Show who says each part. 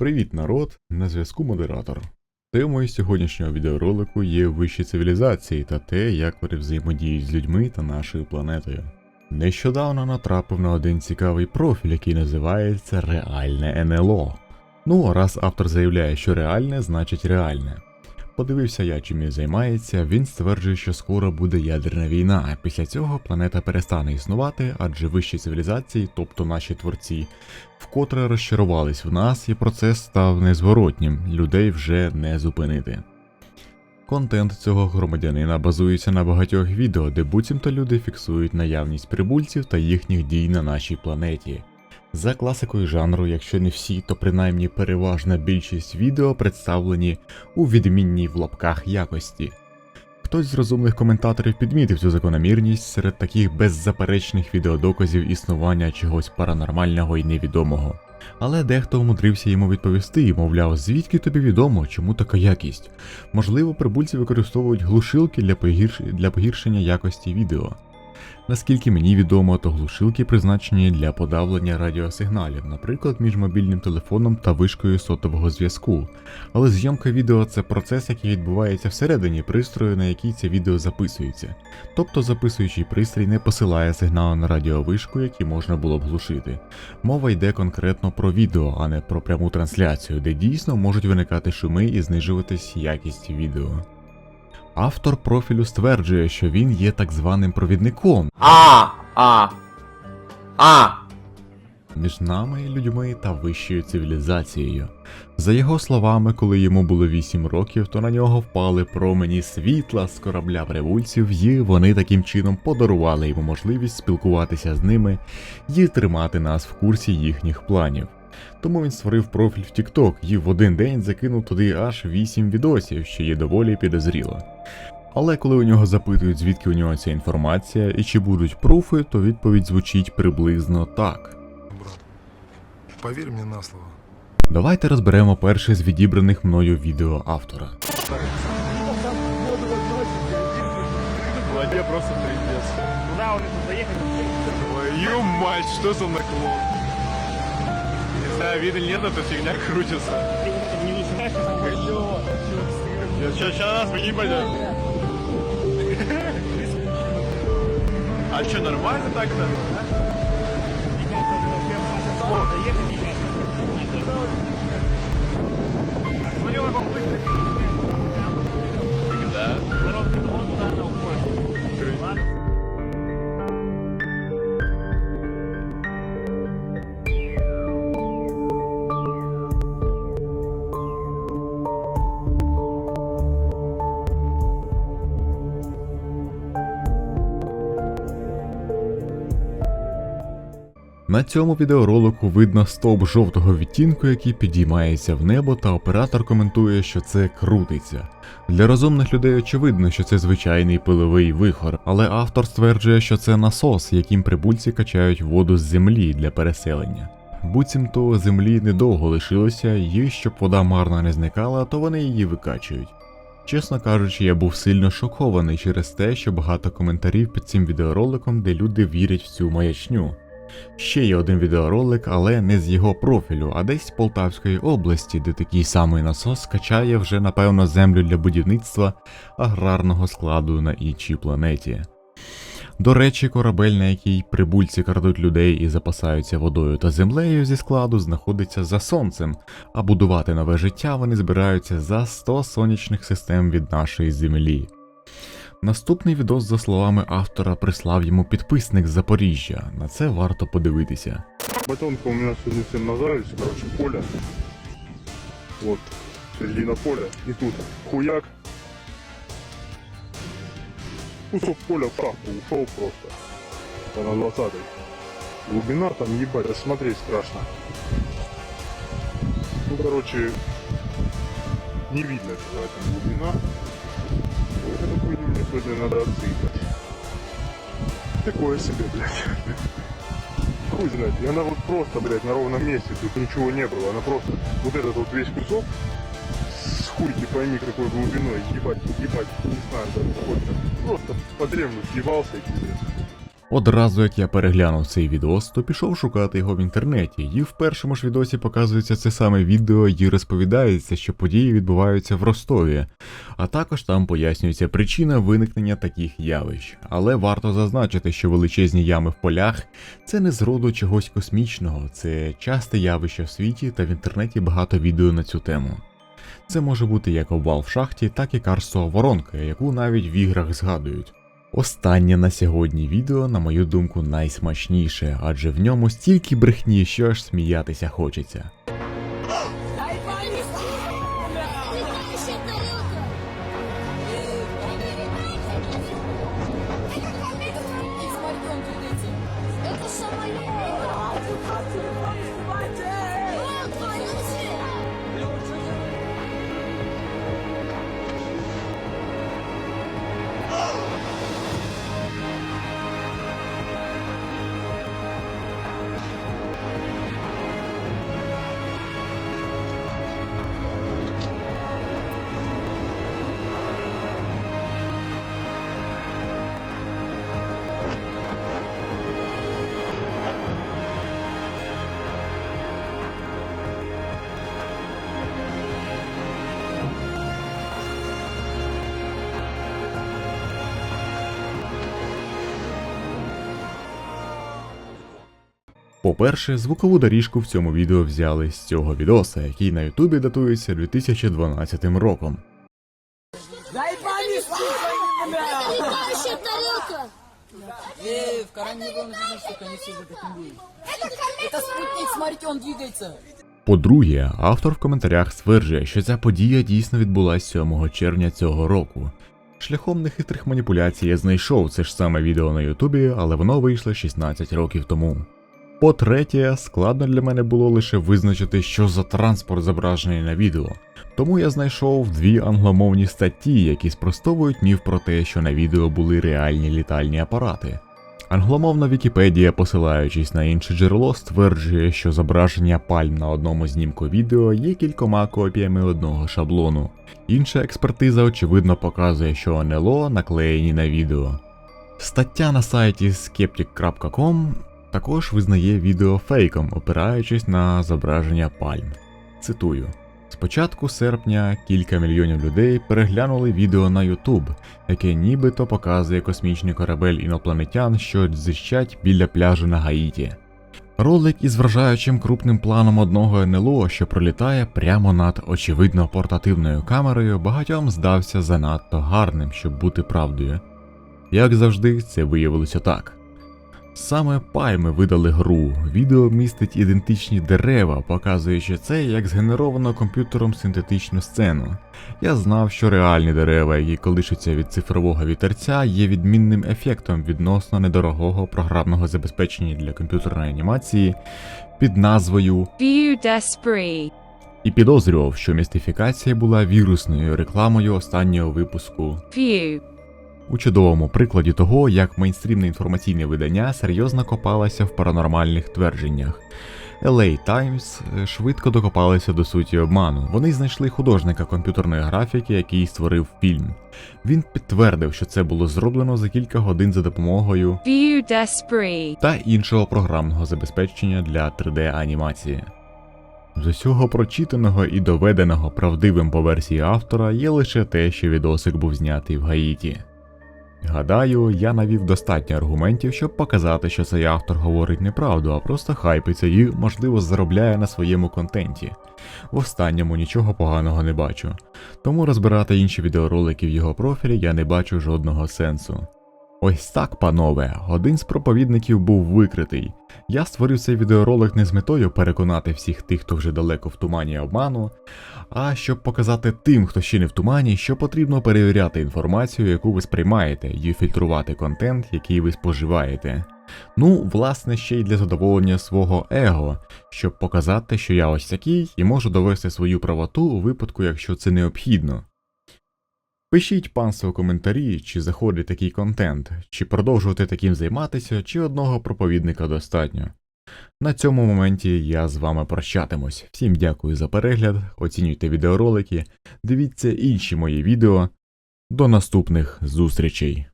Speaker 1: Привіт, народ! На зв'язку модератор. Темою сьогоднішнього відеоролику є вищі цивілізації та те, як вони взаємодіють з людьми та нашою планетою. Нещодавно натрапив на один цікавий профіль, який називається Реальне НЛО. Ну, раз автор заявляє, що реальне, значить реальне. Подивився я, чим він займається, він стверджує, що скоро буде ядерна війна, а після цього планета перестане існувати, адже вищі цивілізації, тобто наші творці, вкотре розчарувались в нас, і процес став незворотнім, людей вже не зупинити. Контент цього громадянина базується на багатьох відео, де буцімто люди фіксують наявність прибульців та їхніх дій на нашій планеті. За класикою жанру, якщо не всі, то принаймні переважна більшість відео представлені у відмінній в лапках якості. Хтось з розумних коментаторів підмітив цю закономірність серед таких беззаперечних відеодоказів існування чогось паранормального і невідомого. Але дехто умудрився йому відповісти і мовляв, звідки тобі відомо, чому така якість? Можливо, прибульці використовують глушилки для, погірш... для погіршення якості відео. Наскільки мені відомо, то глушилки призначені для подавлення радіосигналів, наприклад, між мобільним телефоном та вишкою сотового зв'язку. Але зйомка відео це процес, який відбувається всередині пристрою, на який це відео записується. Тобто записуючий пристрій не посилає сигнал на радіовишку, який можна було б глушити. Мова йде конкретно про відео, а не про пряму трансляцію, де дійсно можуть виникати шуми і знижуватись якість відео. Автор профілю стверджує, що він є так званим провідником
Speaker 2: А, а, а.
Speaker 1: між нами, людьми та вищою цивілізацією. За його словами, коли йому було 8 років, то на нього впали промені світла з корабля прибульців, і вони таким чином подарували йому можливість спілкуватися з ними і тримати нас в курсі їхніх планів. Тому він створив профіль в TikTok і в один день закинув туди аж 8 відосів, що є доволі підозріло. Але коли у нього запитують, звідки у нього ця інформація і чи будуть пруфи, то відповідь звучить приблизно так.
Speaker 3: брат. Поверь мне на слово.
Speaker 1: Давайте розберемо перше з відібраних мною відео автора.
Speaker 4: Воде просто трендец.
Speaker 2: Куда он тут заехать?
Speaker 4: Твою мать, что за наклон? Не знаю, видно или нет, эта фигня крутится.
Speaker 2: Ты вот это не знаешь,
Speaker 4: Сейчас, сейчас, беги, пойдет. А что, нормально так-то? Смотри,
Speaker 1: На цьому відеоролику видно стовп жовтого відтінку, який підіймається в небо, та оператор коментує, що це крутиться. Для розумних людей очевидно, що це звичайний пиловий вихор, але автор стверджує, що це насос, яким прибульці качають воду з землі для переселення. Буцімто землі недовго лишилося, і щоб вода марно не зникала, то вони її викачують. Чесно кажучи, я був сильно шокований через те, що багато коментарів під цим відеороликом, де люди вірять в цю маячню. Ще є один відеоролик, але не з його профілю, а десь з Полтавської області, де такий самий насос качає вже напевно землю для будівництва аграрного складу на іншій планеті. До речі, корабель, на який прибульці крадуть людей і запасаються водою та землею зі складу, знаходиться за сонцем, а будувати нове життя вони збираються за 100 сонячних систем від нашої землі. Наступний відос, за словами автора, прислав йому підписник з Запоріжжя. На це варто подивитися.
Speaker 5: Батонка у меня сегодня всем нажарились, короче, поле. Вот, середина поля. И тут хуяк. Кусок поля в шахту ушел просто. Это на 20 Глубина там, ебать, смотреть страшно. Ну, короче, не видно, какая там глубина. Сегодня надо отсыпать. Такое себе, блядь. Хуй знает. И она вот просто, блядь, на ровном месте. Тут ничего не было. Она просто вот этот вот весь кусок с хуй не пойми какой глубиной. Ебать, ебать, не знаю даже. Просто по древну съебался и пиздец.
Speaker 1: Одразу як я переглянув цей відос, то пішов шукати його в інтернеті, і в першому ж відосі показується це саме відео і розповідається, що події відбуваються в Ростові, а також там пояснюється причина виникнення таких явищ. Але варто зазначити, що величезні ями в полях це не з роду чогось космічного, це часте явище в світі та в інтернеті багато відео на цю тему. Це може бути як обвал в шахті, так і карстова воронка, яку навіть в іграх згадують. Останнє на сьогодні відео, на мою думку, найсмачніше, адже в ньому стільки брехні, що аж сміятися хочеться. По-перше, звукову доріжку в цьому відео взяли з цього відоса, який на Ютубі датується 2012 роком.
Speaker 6: Летающая тарелка!
Speaker 7: Эй, в Коране не было написано, что комиссия за таким будет. Это спутник, смотрите, он двигается.
Speaker 1: По-друге, автор в коментарях стверджує, що ця подія дійсно відбулася 7 червня цього року. Шляхом нехитрих маніпуляцій я знайшов це ж саме відео на Ютубі, але воно вийшло 16 років тому. По-третє, складно для мене було лише визначити, що за транспорт зображений на відео. Тому я знайшов дві англомовні статті, які спростовують міф про те, що на відео були реальні літальні апарати. Англомовна Вікіпедія, посилаючись на інше джерело, стверджує, що зображення пальм на одному знімку відео є кількома копіями одного шаблону. Інша експертиза очевидно показує, що НЛО наклеєні на відео. Стаття на сайті skeptic.com також визнає відео фейком, опираючись на зображення пальм. Цитую. З початку серпня кілька мільйонів людей переглянули відео на YouTube, яке нібито показує космічний корабель інопланетян, що дзищать біля пляжу на Гаїті. Ролик із вражаючим крупним планом одного НЛО, що пролітає прямо над очевидно портативною камерою, багатьом здався занадто гарним, щоб бути правдою. Як завжди, це виявилося так. Саме пальми видали гру. Відео містить ідентичні дерева, показуючи це як згенеровано комп'ютером синтетичну сцену. Я знав, що реальні дерева, які колишуться від цифрового вітерця, є відмінним ефектом відносно недорогого програмного забезпечення для комп'ютерної анімації під назвою
Speaker 8: View
Speaker 1: і підозрював, що містифікація була вірусною рекламою останнього випуску
Speaker 8: View.
Speaker 1: У чудовому прикладі того, як мейнстрімне інформаційне видання серйозно копалося в паранормальних твердженнях. LA Times е, швидко докопалися до суті обману. Вони знайшли художника комп'ютерної графіки, який створив фільм. Він підтвердив, що це було зроблено за кілька годин за допомогою
Speaker 8: d'esprit.
Speaker 1: та іншого програмного забезпечення для 3D-анімації. З усього прочитаного і доведеного правдивим по версії автора є лише те, що відосик був знятий в Гаїті. Гадаю, я навів достатньо аргументів, щоб показати, що цей автор говорить неправду, а просто хайпиться і, можливо, заробляє на своєму контенті. В останньому нічого поганого не бачу. Тому розбирати інші відеоролики в його профілі я не бачу жодного сенсу. Ось так, панове, один з проповідників був викритий. Я створив цей відеоролик не з метою переконати всіх тих, хто вже далеко в тумані обману, а щоб показати тим, хто ще не в тумані, що потрібно перевіряти інформацію, яку ви сприймаєте, і фільтрувати контент, який ви споживаєте. Ну, власне, ще й для задоволення свого его, щоб показати, що я ось такий і можу довести свою правоту у випадку, якщо це необхідно. Пишіть панство коментарі, чи заходить такий контент, чи продовжувати таким займатися, чи одного проповідника достатньо. На цьому моменті я з вами прощатимусь. Всім дякую за перегляд, оцінюйте відеоролики, дивіться інші мої відео. До наступних зустрічей!